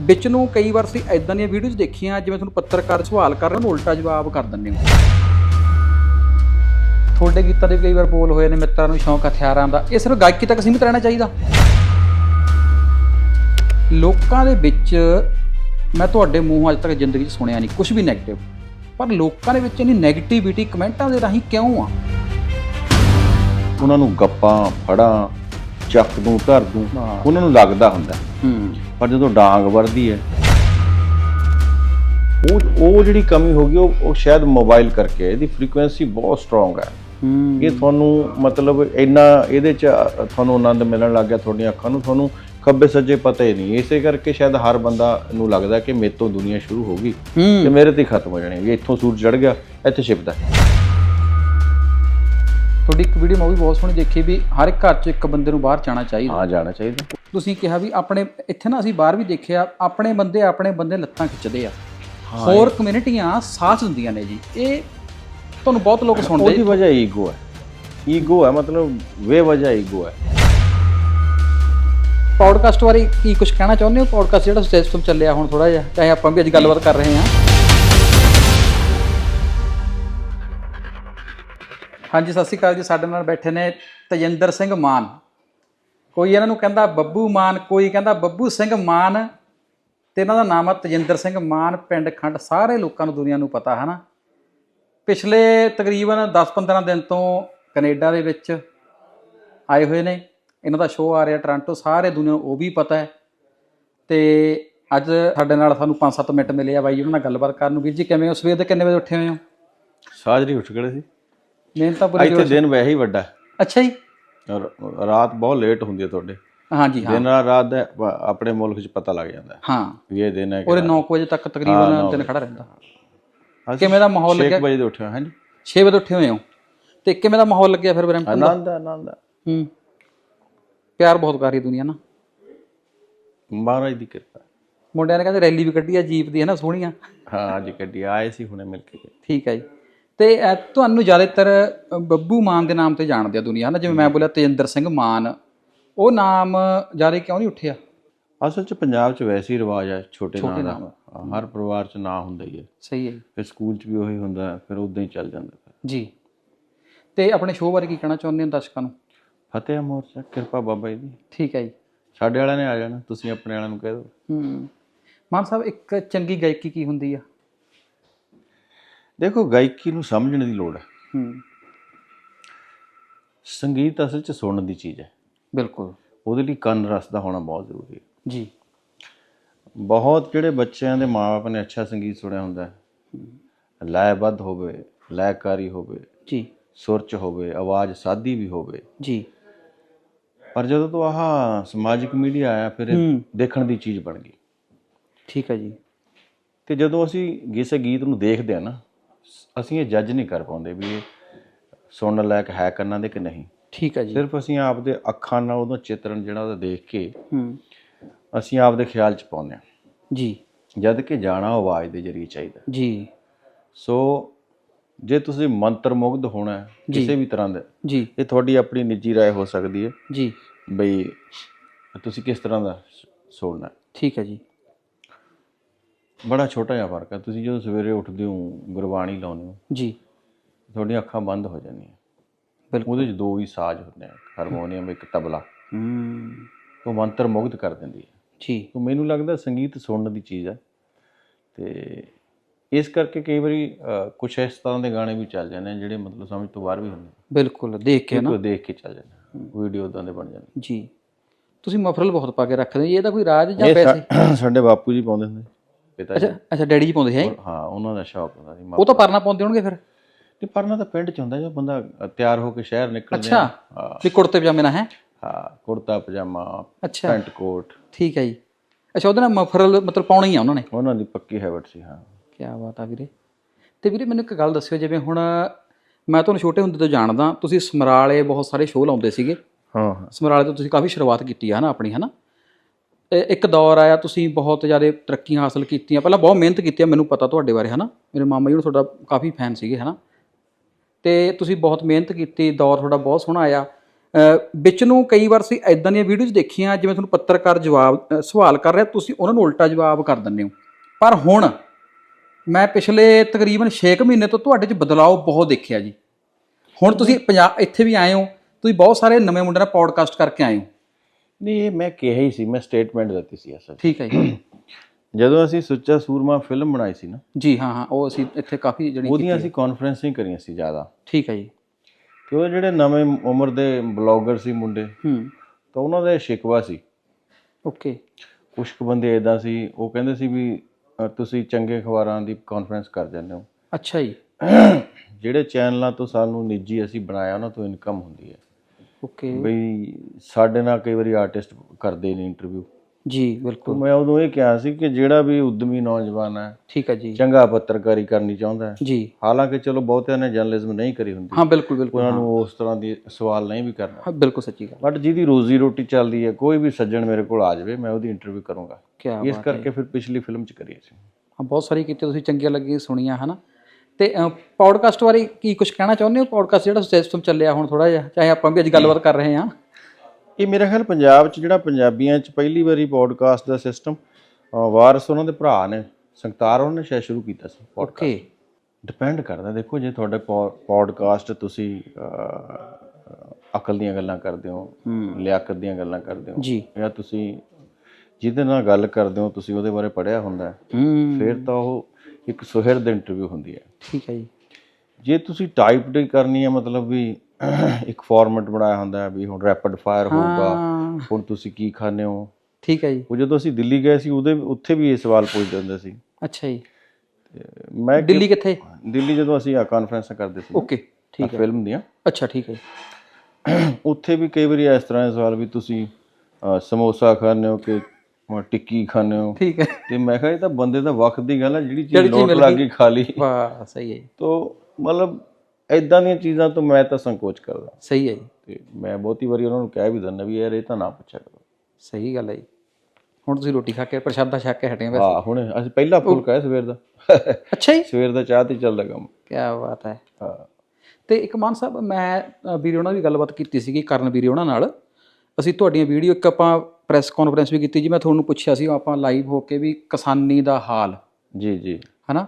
ਵਿੱਚ ਨੂੰ ਕਈ ਵਾਰ ਅਸੀਂ ਐਦਾਂ ਦੀਆਂ ਵੀਡੀਓਜ਼ ਦੇਖੀਆਂ ਜਿਵੇਂ ਤੁਹਾਨੂੰ ਪੱਤਰਕਾਰ ਸਵਾਲ ਕਰ ਰਹੇ ਉਹਨੂੰ ਉਲਟਾ ਜਵਾਬ ਕਰ ਦਿੰਦੇ ਹੋ। ਤੁਹਾਡੇ ਗੀਤਾਂ ਦੇ ਕਈ ਵਾਰ ਬੋਲ ਹੋਏ ਨੇ ਮਿੱਤਰਾਂ ਨੂੰ ਸ਼ੌਂਕ ਹਥਿਆਰਾਂ ਦਾ। ਇਹ ਸਿਰਫ ਗਾਇਕੀ ਤੱਕ ਸੀਮਿਤ ਰਹਿਣਾ ਚਾਹੀਦਾ। ਲੋਕਾਂ ਦੇ ਵਿੱਚ ਮੈਂ ਤੁਹਾਡੇ ਮੂੰਹੋਂ ਅੱਜ ਤੱਕ ਜ਼ਿੰਦਗੀ 'ਚ ਸੁਣਿਆ ਨਹੀਂ ਕੁਝ ਵੀ 네ਗੇਟਿਵ ਪਰ ਲੋਕਾਂ ਦੇ ਵਿੱਚ ਇੰਨੀ 네ਗੇਟਿਵਿਟੀ ਕਮੈਂਟਾਂ ਦੇ ਰਾਹੀਂ ਕਿਉਂ ਆ? ਉਹਨਾਂ ਨੂੰ ਗੱਪਾਂ ਫੜਾਂ ਚੱਕ ਦੂੰ ਧਰ ਦੂੰ। ਉਹਨਾਂ ਨੂੰ ਲੱਗਦਾ ਹੁੰਦਾ। ਹੂੰ। ਪਰ ਜਦੋਂ ਡਾਂਗ ਵਰਦੀ ਹੈ ਉਹ ਉਹ ਜਿਹੜੀ ਕਮੀ ਹੋ ਗਈ ਉਹ ਉਹ ਸ਼ਾਇਦ ਮੋਬਾਈਲ ਕਰਕੇ ਹੈ। ਇਹਦੀ ਫ੍ਰੀਕੁਐਂਸੀ ਬਹੁਤ ਸਟਰੋਂਗ ਹੈ। ਹੂੰ। ਇਹ ਤੁਹਾਨੂੰ ਮਤਲਬ ਇੰਨਾ ਇਹਦੇ ਚ ਤੁਹਾਨੂੰ ਆਨੰਦ ਮਿਲਣ ਲੱਗ ਗਿਆ ਤੁਹਾਡੀਆਂ ਅੱਖਾਂ ਨੂੰ ਤੁਹਾਨੂੰ ਖੱਬੇ ਸੱਜੇ ਪਤਾ ਹੀ ਨਹੀਂ। ਇਸੇ ਕਰਕੇ ਸ਼ਾਇਦ ਹਰ ਬੰਦਾ ਨੂੰ ਲੱਗਦਾ ਕਿ ਮੇਰੇ ਤੋਂ ਦੁਨੀਆ ਸ਼ੁਰੂ ਹੋ ਗਈ ਤੇ ਹੂੰ ਮੇਰੇ ਤੇ ਹੀ ਖਤਮ ਹੋ ਜਾਣੀ ਹੈ। ਵੀ ਇੱਥੋਂ ਸੂਰਜ ਚੜ ਗਿਆ ਇੱਥੇ ਛਿਪਦਾ ਤੁਹਾਡੀ ਇੱਕ ਵੀਡੀਓ ਮੈਂ ਉਹ ਵੀ ਬਹੁਤ ਸੋਹਣੀ ਦੇਖੀ ਵੀ ਹਰ ਇੱਕ ਘਰ 'ਚ ਇੱਕ ਬੰਦੇ ਨੂੰ ਬਾਹਰ ਜਾਣਾ ਚਾਹੀਦਾ। ਹਾਂ ਜਾਣਾ ਚਾਹੀਦਾ। ਤੁਸੀਂ ਕਿਹਾ ਵੀ ਆਪਣੇ ਇੱਥੇ ਨਾ ਅਸੀਂ ਬਾਹਰ ਵੀ ਦੇਖਿਆ ਆਪਣੇ ਬੰਦੇ ਆਪਣੇ ਬੰਦੇ ਲੱਤਾਂ ਖਿੱਚਦੇ ਆ। ਹੋਰ ਕਮਿਊਨਿਟੀਆਂ ਸਾਥ ਦਿੰਦੀਆਂ ਨੇ ਜੀ। ਇਹ ਤੁਹਾਨੂੰ ਬਹੁਤ ਲੋਕ ਸੁਣਦੇ ਉਹਦੀ ਵਜ੍ਹਾ ਈਗੋ ਹੈ। ਈਗੋ ਹੈ ਮਤਲਬ ਵੇ ਵਜ੍ਹਾ ਈਗੋ ਹੈ। ਪੌਡਕਾਸਟ ਬਾਰੇ ਕੀ ਕੁਝ ਕਹਿਣਾ ਚਾਹੁੰਦੇ ਹੋ? ਪੌਡਕਾਸਟ ਜਿਹੜਾ ਸਿਸਟਮ ਚੱਲਿਆ ਹੁਣ ਥੋੜਾ ਜਿਹਾ ਚਾਹੇ ਆਪਾਂ ਵੀ ਅੱਜ ਗੱਲਬਾਤ ਕਰ ਰਹੇ ਹਾਂ। ਹਾਂਜੀ ਸਤਿ ਸ਼੍ਰੀ ਅਕਾਲ ਜੀ। ਸਾਡੇ ਨਾਲ ਬੈਠੇ ਨੇ ਤਜਿੰਦਰ ਸਿੰਘ ਮਾਨ। ਕੋਈ ਇਹਨਾਂ ਨੂੰ ਕਹਿੰਦਾ ਬੱਬੂ ਮਾਨ ਕੋਈ ਕਹਿੰਦਾ ਬੱਬੂ ਸਿੰਘ ਮਾਨ ਤੇ ਇਹਨਾਂ ਦਾ ਨਾਮ ਆ ਤਜਿੰਦਰ ਸਿੰਘ ਮਾਨ ਪਿੰਡ ਖੰਡ ਸਾਰੇ ਲੋਕਾਂ ਨੂੰ ਦੁਨੀਆ ਨੂੰ ਪਤਾ ਹੈ ਨਾ ਪਿਛਲੇ ਤਕਰੀਬਨ 10-15 ਦਿਨ ਤੋਂ ਕੈਨੇਡਾ ਦੇ ਵਿੱਚ ਆਏ ਹੋਏ ਨੇ। ਇਹਨਾਂ ਦਾ ਸ਼ੋਅ ਆ ਰਿਹਾ ਟੋਰਾਂਟੋ ਸਾਰੇ ਦੁਨੀਆ ਨੂੰ ਉਹ ਵੀ ਪਤਾ ਹੈ। ਤੇ ਅੱਜ ਸਾਡੇ ਨਾਲ ਸਾਨੂੰ 5-7 ਮਿੰਟ ਮਿਲੇ ਆ ਬਾਈ ਉਹਨਾਂ ਨਾਲ ਗੱਲਬਾਤ ਕਰਨ ਨੂੰ। ਵੀਰ ਜੀ ਕਿਵੇਂ ਹੋ? ਸਵੇਰ ਦੇ ਕਿੰਨੇ ਵਜੇ ਉੱਠੇ ਹੋਏ ਹੋ? ਸਾਜਰੀ ਉੱਠ ਖੜੇ ਸੀ। ਮਿਹਨਤ ਤਾਂ ਪੂਰੀ ਇੱਥੇ ਦਿਨ ਵੈਸੇ ਹੀ ਵੱਡਾ। ਅੱਛਾ ਜੀ। ਰਾਤ ਬਹੁਤ ਲੇਟ ਹੁੰਦੀ ਹੈ ਤੁਹਾਡੇ। ਹਾਂਜੀ ਹਾਂ। ਦਿਨ ਰਾਤ ਦਾ ਆਪਣੇ ਮੁਲਕ 'ਚ ਪਤਾ ਲੱਗ ਜਾਂਦਾ ਹੈ। ਹਾਂ। ਵੀ ਇਹ ਦਿਨ ਹੈ ਕਿ ਔਰ 9 ਵਜੇ ਤੱਕ ਤਕਰੀਬਨ ਦਿਨ ਖੜਾ ਰਹਿੰਦਾ। ਅਸੀਂ ਕਿਵੇਂ ਦਾ ਮਾਹੌਲ ਲੱਗਿਆ? ਵਜੇ ਦੇ ਉੱਠੇ ਹਾਂ ਹਾਂਜੀ। 6 ਵਜੇ ਉੱਠੇ ਹੋਏ ਹੋ। ਤੇ ਕਿਵੇਂ ਦਾ ਮਾਹੌਲ ਲੱਗਿਆ ਫਿਰ ਬਰੈਂਪਟਨ ਦਾ? ਆਨੰਦ ਆਨੰਦ ਹੈ। ਹੂੰ। ਪਿਆਰ ਬਹੁਤ ਕਰ ਰਹੀ ਦੁਨੀਆ ਨਾ ਮਹਾਰਾਜ ਦੀ ਕਿਰਪਾ ਮੁੰਡਿਆਂ ਨੇ ਕਹਿੰਦੇ ਰੈਲੀ ਵੀ ਕੱਢੀ ਆ ਜੀਪ ਦੀ ਹੈ ਨਾ ਸੋਹਣੀਆਂ ਹਾਂ ਅੱਜ ਗੱਡੀ ਆਏ ਸੀ ਹੁਣੇ ਮਿਲ ਕੇ। ਠੀਕ ਹੈ ਜੀ। ਤੇ ਅਹ, ਤੁਹਾਨੂੰ ਜ਼ਿਆਦਾਤਰ ਅਹ, ਬੱਬੂ ਮਾਨ ਦੇ ਨਾਮ ਤੇ ਜਾਣਦੇ ਆ ਦੁਨੀਆ ਨਾ ਜਿਵੇਂ ਮੈਂ ਬੋਲਿਆ ਤੇਜਿੰਦਰ ਸਿੰਘ ਮਾਨ ਉਹ ਨਾਮ ਜ਼ਿਆਦਾ ਕਿਉਂ ਨਹੀਂ ਉੱਠਿਆ? ਅਸਲ 'ਚ ਪੰਜਾਬ 'ਚ ਵੈਸੇ ਹੀ ਰਿਵਾਜ ਹੈ ਛੋਟੇ ਨਾਂ ਦਾ ਹਾਂ, ਹਰ ਪਰਿਵਾਰ 'ਚ ਨਾਂ ਹੁੰਦਾ ਹੀ ਹੈ। ਸਹੀ ਹੈ ਜੀ। ਫਿਰ ਸਕੂਲ 'ਚ ਵੀ ਉਹੀ ਹੁੰਦਾ ਹੈ, ਫਿਰ ਉਦਾਂ ਹੀ ਚੱਲ ਜਾਂਦਾ ਫਿਰ। ਜੀ। ਤੇ ਆਪਣੇ ਸ਼ੋਅ ਬਾਰੇ ਕੀ ਕਹਿਣਾ ਚਾਹੁੰਦੇ ਹੋ ਦਰਸ਼ਕਾਂ ਨੂੰ? ਫਤਿਹ ਮੋਰਚਾ ਕਿਰਪਾ ਬਾਬਾ ਜੀ ਦੀ। ਠੀਕ ਹੈ ਜੀ। ਸਾਡੇ ਵਾਲਿਆਂ ਨੇ ਆ ਜਾਣਾ ਤੁਸੀਂ ਆਪਣੇ ਵਾਲਿਆਂ ਨੂੰ ਕਹਿ ਦਿਓ। ਹੂੰ। ਮਾਨ ਸਾਹਿਬ ਇੱਕ ਚੰਗੀ ਗਾਇਕੀ ਕੀ ਹੁੰਦੀ ਆ? ਦੇਖੋ ਗਾਇਕੀ ਨੂੰ ਸਮਝਣ ਦੀ ਲੋੜ ਹੈ। ਹੂੰ। ਸੰਗੀਤ ਅਸਲ 'ਚ ਸੁਣਨ ਦੀ ਚੀਜ਼ ਹੈ। ਬਿਲਕੁਲ। ਉਹਦੇ ਲਈ ਕੰਨ ਰਸ ਦਾ ਹੋਣਾ ਬਹੁਤ ਜ਼ਰੂਰੀ ਹੈ। ਜੀ। ਬਹੁਤ ਜਿਹੜੇ ਬੱਚਿਆਂ ਦੇ ਮਾਪੇ ਨੇ ਅੱਛਾ ਸੰਗੀਤ ਸੁਣਿਆ ਹੁੰਦਾ ਹੈ। ਲੈਬੱਧ ਹੋਵੇ ਲੈਕਾਰੀ ਹੋਵੇ ਜੀ। ਸੁਰ 'ਚ ਹੋਵੇ ਆਵਾਜ਼ ਸਾਦੀ ਵੀ ਹੋਵੇ। ਜੀ। ਪਰ ਜਦੋਂ ਤੋਂ ਆਹ ਸਮਾਜਿਕ ਮੀਡੀਆ ਆਇਆ ਫਿਰ ਦੇਖਣ ਦੀ ਚੀਜ਼ ਬਣ ਗਈ। ਠੀਕ ਹੈ ਜੀ। ਤੇ ਜਦੋਂ ਅਸੀਂ ਕਿਸੇ ਗੀਤ ਨੂੰ ਦੇਖਦੇ ਆ ਨਾ ਅਸੀਂ ਇਹ ਜੱਜ ਨਹੀਂ ਕਰ ਪਾਉਂਦੇ ਵੀ ਇਹ ਸੁਣਨ ਲਾਇਕ ਹੈ ਕੰਨਾਂ ਦੇ ਕਿ ਨਹੀਂ ਠੀਕ ਹੈ ਜੀ ਸਿਰਫ ਅਸੀਂ ਆਪਦੇ ਅੱਖਾਂ ਨਾਲ ਉਹਦਾ ਚਿੱਤਰਨ ਜਿਹੜਾ ਉਹਦਾ ਦੇਖ ਕੇ ਹੂੰ ਅਸੀਂ ਆਪਦੇ ਖਿਆਲ 'ਚ ਪਾਉਂਦੇ ਆ ਜੀ ਜਦ ਕਿ ਜਾਣਾ ਆਵਾਜ਼ ਦੇ ਜ਼ਰੀਏ ਚਾਹੀਦਾ ਜੀ ਸੋ ਜੇ ਤੁਸੀਂ ਮੰਤਰ ਮੁਗਧ ਹੋਣਾ ਹੈ ਕਿਸੇ ਵੀ ਤਰ੍ਹਾਂ ਦਾ ਜੀ ਇਹ ਤੁਹਾਡੀ ਆਪਣੀ ਨਿੱਜੀ رائے ਹੋ ਸਕਦੀ ਹੈ ਜੀ ਬਈ ਤੁਸੀਂ ਕਿਸ ਤਰ੍ਹਾਂ ਦਾ ਸ- ਸੁਣਨਾ ਹੈ। ਠੀਕ ਹੈ ਜੀ ਬੜਾ ਛੋਟਾ ਜਿਹਾ ਫ਼ਰਕ ਹੈ। ਤੁਸੀਂ ਜਦੋਂ ਸਵੇਰੇ ਉੱਠਦੇ ਹੋ ਗੁਰਬਾਣੀ ਲਾਉਂਦੇ ਹੋ ਜੀ। ਤੁਹਾਡੀਆਂ ਅੱਖਾਂ ਬੰਦ ਹੋ ਜਾਂਦੀਆਂ। ਬਿਲਕੁਲ। ਉਹਦੇ 'ਚ ਦੋ ਹੀ ਸਾਜ਼ ਹੁੰਦੇ ਆ ਹਾਰਮੋਨੀਅਮ ਇੱਕ ਤਬਲਾ। ਹੂੰ। ਉਹ ਮੰਤਰ ਮੁਗਧ ਕਰ ਦਿੰਦੀ ਹੈ। ਜੀ। ਤਾਂ ਮੈਨੂੰ ਲੱਗਦਾ ਸੰਗੀਤ ਸੁਣਨ ਦੀ ਚੀਜ਼ ਹੈ। ਤੇ ਇਸ ਕਰਕੇ ਕਈ ਵਾਰੀ ਕੁਝ ਇਸ ਤਰ੍ਹਾਂ ਦੇ ਗਾਣੇ ਵੀ ਚੱਲ ਜਾਂਦੇ ਆ ਜਿਹੜੇ ਮਤਲਬ ਸਮਝ ਤੋਂ ਬਾਹਰ ਵੀ ਹੁੰਦੇ ਬਿਲਕੁਲ ਦੇਖ ਕੇ ਨਾ। ਦੇਖ ਕੇ ਚੱਲ ਜਾਂਦੇ ਵੀਡੀਓ ਉਦਾਂ ਦੇ ਬਣ ਜਾਂਦੇ ਜੀ। ਤੁਸੀਂ ਮਫਰਲ ਬਹੁਤ ਪਾ ਕੇ ਰੱਖਦੇ ਜੀ, ਇਹਦਾ ਕੋਈ ਰਾਜ ਜਾਂ ਪੈਸੇ? ਸਾਡੇ ਬਾਪੂ ਜੀ ਪਾਉਂਦੇ ਹੁੰਦੇ। ਪਿਤਾ ਜੀ। ਅੱਛਾ ਅੱਛਾ ਡੈਡੀ ਜੀ ਪਾਉਂਦੇ ਹੈ? ਹਾਂ ਉਹਨਾਂ ਦਾ ਸ਼ੌਕ ਹੁੰਦਾ ਸੀ ਉਹ ਤਾਂ ਪਰਨਾ ਪਾਉਂਦੇ ਹੋਣਗੇ ਫਿਰ? ਤੇ ਪਰਨਾ ਤਾਂ ਪਿੰਡ 'ਚ ਹੁੰਦਾ ਜੋ ਬੰਦਾ ਤਿਆਰ ਹੋ ਕੇ ਸ਼ਹਿਰ ਨਿਕਲਦੇ ਅੱਛਾ ਆ ਹਾਂ। ਵੀ ਕੁੜਤੇ ਪਜਾਮੇ ਨਾਲ ਹੈ? ਹਾਂ ਕੁੜਤਾ ਪਜਾਮਾ ਅੱਛਾ। Pant coat. ਠੀਕ ਹੈ ਜੀ। ਅੱਛਾ ਉਹਦੇ ਨਾਲ ਮਫਰਲ ਮਤਲਬ ਪਾਉਣਾ ਹੀ ਆ ਉਹਨਾਂ ਨੇ? ਉਹਨਾਂ ਦੀ ਪੱਕੀ ਹੈਬਿਟ ਸੀ ਹਾਂ। ਕੀ ਬਾਤ ਆ ਵੀਰੇ। ਤੇ ਵੀਰੇ ਮੈਨੂੰ ਇੱਕ ਗੱਲ ਦੱਸਿਓ ਜਿਵੇਂ ਹੁਣ ਮੈਂ ਤੁਹਾਨੂੰ ਛੋਟੇ ਹੁੰਦੇ ਤੋਂ ਜਾਣਦਾ ਤੁਸੀਂ ਸਮਰਾਲੇ ਬਹੁਤ ਸਾਰੇ ਸ਼ੋਅ ਲਾਉਂਦੇ ਸੀਗੇ। ਹਾਂ ਹਾਂ। ਸਮਰਾਲੇ ਤੋਂ ਤੁਸੀਂ ਕਾਫੀ ਸ਼ੁਰੂਆਤ ਕੀਤੀ ਹੈ ਨਾ ਆਪਣੀ ਹਨਾ? ਇਹ ਇੱਕ ਦੌਰ ਆਇਆ ਤੁਸੀਂ ਬਹੁਤ ਜ਼ਿਆਦਾ ਤਰੱਕੀਆਂ ਹਾਸਲ ਕੀਤੀਆਂ। ਪਹਿਲਾਂ ਬਹੁਤ ਮਿਹਨਤ ਕੀਤੀ ਹੈ ਮੈਨੂੰ ਪਤਾ ਤੁਹਾਡੇ ਬਾਰੇ ਹਨਾ? ਮੇਰੇ ਮਾਮਾ ਜੀ ਨੂੰ ਤੁਹਾਡਾ ਕਾਫੀ ਫੈਨ ਸੀਗੇ ਹਨਾ? ਤੇ ਤੁਸੀਂ ਬਹੁਤ ਮਿਹਨਤ ਕੀਤੀ ਦੌਰ ਤੁਹਾਡਾ ਬਹੁਤ ਸੋਹਣਾ ਆਇਆ। ਵਿੱਚ ਨੂੰ ਕਈ ਵਾਰ ਅਸੀਂ ਐਦਾਂ ਦੀਆਂ ਵੀਡੀਓਜ਼ ਦੇਖੀਆਂ ਜਿਵੇਂ ਤੁਹਾਨੂੰ ਪੱਤਰਕਾਰ ਜਵਾਬ ਸਵਾਲ ਕਰ ਰਿਹਾ ਤੁਸੀਂ ਉਹਨਾਂ ਨੂੰ ਉਲਟਾ ਜਵਾਬ ਕਰ ਦਿੰਦੇ ਹੋ। ਪਰ ਹੁਣ ਮੈਂ ਪਿਛਲੇ ਤਕਰੀਬਨ 6 ਮਹੀਨੇ ਤੋਂ ਤੁਹਾਡੇ 'ਚ ਬਦਲਾਅ ਬਹੁਤ ਦੇਖਿਆ ਜੀ। ਹੁਣ ਤੁਸੀਂ ਪੰਜਾਬ ਇੱਥੇ ਵੀ ਆਏ ਹੋ ਤੁਸੀਂ ਬਹੁਤ ਸਾਰੇ ਨਵੇਂ ਮੁੰਡਿਆਂ ਨਾਲ ਪੋਡਕਾਸਟ ਕਰਕੇ ਆਏ ਹੋ। ਨਹੀਂ ਇਹ ਮੈਂ ਕਿਹਾ ਹੀ ਸੀ ਮੈਂ ਸਟੇਟਮੈਂਟ ਦਿੱਤੀ ਸੀ ਅਸਲ 'ਚ। ਠੀਕ ਹੈ ਜੀ। ਜਦੋਂ ਅਸੀਂ ਸੁੱਚਾ ਸੂਰਮਾ ਫਿਲਮ ਬਣਾਈ ਸੀ ਨਾ ਜੀ ਹਾਂ ਹਾਂ ਉਹ ਅਸੀਂ ਇੱਥੇ ਕਾਫੀ ਜਣੀ ਉਹਦੀਆਂ ਅਸੀਂ ਕਾਨਫਰੰਸਿੰਗ ਕਰੀਆਂ ਸੀ ਜ਼ਿਆਦਾ। ਠੀਕ ਹੈ ਜੀ। ਤੇ ਉਹ ਜਿਹੜੇ ਨਵੇਂ ਉਮਰ ਦੇ ਬਲੌਗਰ ਸੀ ਮੁੰਡੇ ਹੂੰ। ਤਾਂ ਉਹਨਾਂ ਦਾ ਇਹ ਸ਼ਿਕਵਾ ਸੀ। ਓਕੇ। ਕੁਝ ਕੁ ਬੰਦੇ ਇਦਾਂ ਸੀ ਉਹ ਕਹਿੰਦੇ ਸੀ ਵੀ ਅ, ਤੁਸੀਂ ਚੰਗੇ ਅਖਬਾਰਾਂ ਦੀ ਕਾਨਫਰੰਸ ਕਰ ਜਾਂਦੇ ਹੋ। ਅੱਛਾ ਜੀ। ਜਿਹੜੇ ਚੈਨਲਾਂ ਤੋਂ ਸਾਨੂੰ ਨਿੱਜੀ ਅਸੀਂ ਬਣਾਇਆ ਉਹਨਾਂ ਤੋਂ ਇਨਕਮ ਹੁੰਦੀ ਹੈ। ਓਕੇ ਬਈ ਸਾਡੇ ਨਾਲ ਕਈ ਵਾਰੀ ਆਰਟਿਸਟ ਕਰਦੇ ਨੇ ਇੰਟਰਵਿਊ ਜੀ ਬਿਲਕੁਲ। ਮੈਂ ਉਦੋਂ ਇਹ ਕਿਹਾ ਸੀ ਕਿ ਜਿਹੜਾ ਵੀ ਉਦਮੀ ਨੌਜਵਾਨ ਹੈ ਠੀਕ ਹੈ ਜੀ। ਚੰਗਾ ਪੱਤਰਕਾਰੀ ਕਰਨੀ ਚਾਹੁੰਦਾ ਹੈ। ਜੀ। ਹਾਲਾਂਕਿ ਚਲੋ ਬਹੁਤਿਆਂ ਨੇ ਜਰਨਲਿਜ਼ਮ ਨਹੀਂ ਕਰੀ ਹੁੰਦੀ। ਹਾਂ ਬਿਲਕੁਲ ਬਿਲਕੁਲ ਉਹਨਾਂ ਨੂੰ ਉਸ ਤਰ੍ਹਾਂ ਦੀ ਸਵਾਲ ਨਹੀਂ ਵੀ ਕਰਨਾ। ਹਾਂ ਬਿਲਕੁਲ ਸੱਚੀ ਗੱਲ। ਬਟ ਜਿਹਦੀ ਰੋਜ਼ੀ ਰੋਟੀ ਚੱਲਦੀ ਹੈ ਕੋਈ ਵੀ ਸੱਜਣ ਮੇਰੇ ਕੋਲ ਆ ਜਾਵੇ ਮੈਂ ਉਹਦੀ ਇੰਟਰਵਿਊ ਕਰੂੰਗਾ। ਇਸ ਕਰਕੇ ਫਿਰ ਪਿਛਲੀ ਫਿਲਮ ਚ ਕਰੀ ਸੀ ਹਾਂ ਬਹੁਤ ਸਾਰੀ ਕੀਤੇ ਤੁਸੀਂ ਚੰਗੀਆਂ ਲੱਗੀਆਂ ਸੁਣੀਆਂ ਹਨਾ? ਤੇ ਪੌਡਕਾਸਟ ਬਾਰੇ ਕੀ ਕੁਝ ਕਹਿਣਾ ਚਾਹੁੰਦੇ ਹੋ? ਪੌਡਕਾਸਟ ਜਿਹੜਾ ਸਿਸਟਮ ਚੱਲਿਆ ਹੁਣ ਥੋੜਾ ਜਿਹਾ ਚਾਹੇ ਆਪਾਂ ਵੀ ਅੱਜ ਗੱਲਬਾਤ ਕਰ ਰਹੇ ਹਾਂ। ਇਹ ਮੇਰੇ ਖਿਆਲ ਪੰਜਾਬ ਚ ਜਿਹੜਾ ਪੰਜਾਬੀਆਂ ਚ ਪਹਿਲੀ ਵਾਰੀ ਪੋਡਕਾਸਟ ਦਾ ਸਿਸਟਮ ਵਾਰਸ ਉਹਨਾਂ ਦੇ ਭਰਾ ਨੇ ਸੰਗਤਾਰ ਉਹਨਾਂ ਨੇ ਸ਼ਾਇਦ ਸ਼ੁਰੂ ਕੀਤਾ ਸੀ ਓਕੇ ਡਿਪੈਂਡ ਕਰਦਾ ਦੇਖੋ ਜੇ ਤੁਹਾਡੇ ਪੋਡਕਾਸਟ ਤੁਸੀਂ ਅਕਲ ਦੀਆਂ ਗੱਲਾਂ ਕਰਦੇ ਹੋ ਲਿਆਕਤ ਦੀਆਂ ਗੱਲਾਂ ਕਰਦੇ ਹੋ ਜੀ। ਤੁਸੀਂ ਜਿਹਦੇ ਨਾਲ ਗੱਲ ਕਰਦੇ ਹੋ ਤੁਸੀਂ ਉਹਦੇ ਬਾਰੇ ਪੜ੍ਹਿਆ ਹੁੰਦਾ ਫਿਰ ਤਾਂ ਉਹ ਇੱਕ ਸੁਹਿਰਦ ਇੰਟਰਵਿਊ ਹੁੰਦੀ ਹੈ। ਠੀਕ ਹੈ ਜੀ। ਜੇ ਤੁਸੀਂ ਟਾਈਪਡ ਕਰਨੀ ਹੈ ਮਤਲਬ ਵੀ ਇੱਕ ਫਾਰਮੈਟ ਬਣਾਇਆ ਹੁੰਦਾ ਹੈ ਵੀ ਹੁਣ ਰੈਪਿਡ ਫਾਇਰ ਹੋਊਗਾ ਹੁਣ ਤੁਸੀਂ ਕੀ ਖਾਣੇ ਹੋ? ਠੀਕ ਹੈ ਜੀ। ਉਹ ਜਦੋਂ ਅਸੀਂ ਦਿੱਲੀ ਗਏ ਸੀ ਉਹਦੇ ਉੱਥੇ ਵੀ ਇਹ ਸਵਾਲ ਪੁੱਛਦੇ ਹੁੰਦੇ ਸੀ। ਅੱਛਾ ਜੀ। ਮੈਂ ਦਿੱਲੀ ਕਿੱਥੇ? ਦਿੱਲੀ ਜਦੋਂ ਅਸੀਂ ਆ ਕਾਨਫਰੰਸਾਂ ਕਰਦੇ ਸੀ। ਓਕੇ ਠੀਕ ਹੈ। ਫਿਲਮ ਦੀਆਂ। ਅੱਛਾ ਠੀਕ ਹੈ ਉੱਥੇ ਵੀ ਕਈ ਵਾਰੀ ਇਸ ਤਰ੍ਹਾਂ ਦੇ ਸਵਾਲ ਵੀ ਤੁਸੀਂ ਸਮੋਸਾ ਖਾਣੇ ਹੋ ਕਿ ਅਹ, ਟਿੱਕੀ ਖਾਣੇ ਹੋ। ਠੀਕ ਹੈ। ਤੇ ਮੈਂ ਕਿਹਾ ਇਹ ਤਾਂ ਬੰਦੇ ਦਾ ਵਕਤ ਦੀ ਗੱਲ ਹੈ ਜਿਹੜੀ ਚੀਜ਼ ਲੋਟ ਲੱਗ ਗਈ। ਖਾ ਲਈ। ਵਾਹ ਸਹੀ ਹੈ ਤੋ ਮਤਲਬ ਐਦਾਂ ਦੀਆਂ ਚੀਜ਼ਾਂ ਤੋਂ ਮੈਂ ਤਾਂ ਸੰਕੋਚ ਕਰਦਾ। ਸਹੀ ਹੈ ਤੇ ਮੈਂ ਬਹੁਤੀ ਵਾਰੀ ਉਹਨਾਂ ਨੂੰ ਕਹਿ ਵੀ ਦਿੰਦਾ ਵੀ ਯਾਰ ਇਹ ਤਾਂ ਨਾ ਪੁੱਛਿਆ ਕਰੋ। ਸਹੀ ਗੱਲ ਹੈ ਜੀ। ਹੁਣ ਤੁਸੀਂ ਰੋਟੀ ਖਾ ਕੇ ਪ੍ਰਸ਼ਾਦਾ ਛਕ ਕੇ ਹਟੇ ਵੈਸੇ। ਹਾਂ ਹੁਣ ਅਸੀਂ ਪਹਿਲਾ ਫੁਲਕਾ ਹੈ ਸਵੇਰ ਦਾ। ਅੱਛਾ ਜੀ। ਸਵੇਰ ਦਾ ਚਾਹ ਤੇ ਚੱਲਦਾ ਕੰਮ। ਕੀ ਬਾਤ ਹੈ। ਹਾਂ। ਤੇ ਇੱਕ ਮਾਨ ਸਾਹਿਬ ਮੈਂ ਵੀਰੇ ਉਹਨਾਂ ਦੀ ਗੱਲਬਾਤ ਕੀਤੀ ਸੀਗੀ ਕਰਨ ਵੀਰੇ ਉਹਨਾਂ ਨਾਲ। ਅਸੀਂ ਤੁਹਾਡੀਆਂ ਵੀਡੀਓ ਇੱਕ ਆਪਾਂ ਪ੍ਰੈਸ ਕਾਨਫਰੰਸ ਵੀ ਕੀਤੀ ਜੀ ਮੈਂ ਤੁਹਾਨੂੰ ਪੁੱਛਿਆ ਸੀ ਆਪਾਂ ਲਾਈਵ ਹੋ ਕੇ ਵੀ ਕਿਸਾਨੀ ਦਾ ਹਾਲ। ਜੀ ਜੀ। ਹਨਾ?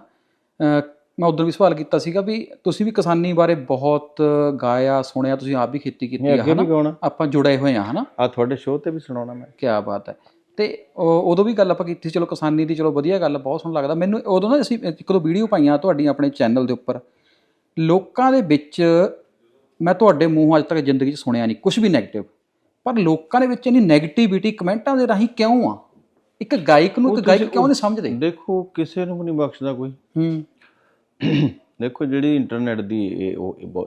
ਮੈਂ ਉਦੋਂ ਵੀ ਸਵਾਲ ਕੀਤਾ ਸੀਗਾ ਵੀ ਤੁਸੀਂ ਵੀ ਕਿਸਾਨੀ ਬਾਰੇ ਬਹੁਤ ਗਾਇਆ ਸੁਣਿਆ ਤੁਸੀਂ ਆਪ ਵੀ ਖੇਤੀ ਕੀਤੀ ਹੈ ਹਨਾ? ਆਪਾਂ ਜੁੜੇ ਹੋਏ ਆ ਹਨਾ? ਆ ਤੁਹਾਡੇ ਸ਼ੋਅ ਤੇ ਵੀ ਸੁਣਾਉਣਾ ਮੈਂ। ਕੀ ਬਾਤ ਹੈ। ਤੇ ਉਦੋਂ ਵੀ ਗੱਲ ਆਪਾਂ ਕੀਤੀ ਸੀ, ਚਲੋ ਕਿਸਾਨੀ ਦੀ ਚਲੋ ਵਧੀਆ ਗੱਲ ਬਹੁਤ ਸੋਹਣਾ ਲੱਗਦਾ। ਮੈਨੂੰ ਉਦੋਂ ਨਾ ਅਸੀਂ ਇੱਕ ਦੋ ਵੀਡੀਓ ਪਾਈਆਂ ਤੁਹਾਡੀਆਂ ਆਪਣੇ ਚੈਨਲ ਦੇ ਉੱਪਰ। ਲੋਕਾਂ ਦੇ ਵਿੱਚ ਮੈਂ ਤੁਹਾਡੇ ਮੂੰਹੋਂ ਅੱਜ ਤੱਕ ਜ਼ਿੰਦਗੀ 'ਚ ਸੁਣਿਆ ਨਹੀਂ ਕੁਝ ਵੀ 네ਗੇਟਿਵ ਪਰ ਲੋਕਾਂ ਦੇ ਵਿੱਚ ਇੰਨੀ 네ਗੇਟਿਵਿਟੀ ਕਮੈਂਟਾਂ ਦੇ ਰਾਹੀਂ ਕਿਉਂ ਆ? ਇੱਕ ਗਾਇਕ ਨੂੰ ਇੱਕ ਗਾਇਕ ਕਿਉਂ ਨਹੀਂ ਸਮਝਦੇ? ਦੇਖੋ ਕਿਸੇ ਨੂੰ ਨਹੀਂ ਬਖਸ਼ਦਾ ਕੋਈ। ਹੂੰ। ਦੇਖੋ ਜਿਹੜੀ ਇੰਟਰਨੈਟ ਦੀ ਇਹ